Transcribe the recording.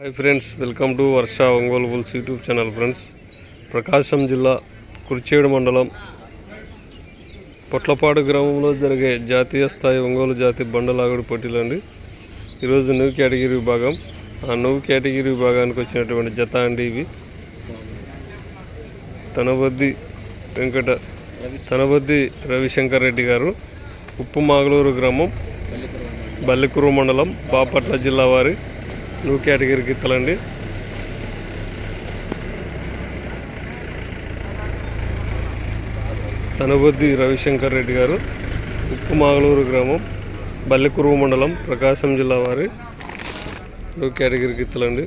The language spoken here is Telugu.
Hi friends welcome to Varsha Ongole bulls YouTube channel friends Prakasam జిల్లా కుర్చేడు మండలం పొట్లపాడు గ్రామంలో జరిగే జాతీయ స్థాయి ఒంగోలు జాతి బండలాగుడు పోటీలు అండి. ఈరోజు నువ్వు కేటగిరీ విభాగం. ఆ నువ్వు కేటగిరీ విభాగానికి వచ్చినటువంటి జత అండి ఇవి. తనబద్ది వెంకట తనబద్ది రవిశంకర్ రెడ్డి గారు. ఉప్పు మాగలూరు గ్రామం బల్లికురు మండలం బాపట్ల జిల్లా వారి. నువ్వు కేటగిరీ గిత్తలండి. తనబొద్ది రవిశంకర్ రెడ్డి గారు ఉప్పు మాగలూరు గ్రామం బల్లికురువు మండలం ప్రకాశం జిల్లా వారి నువ్వు కేటగిరీ గిత్తలండి.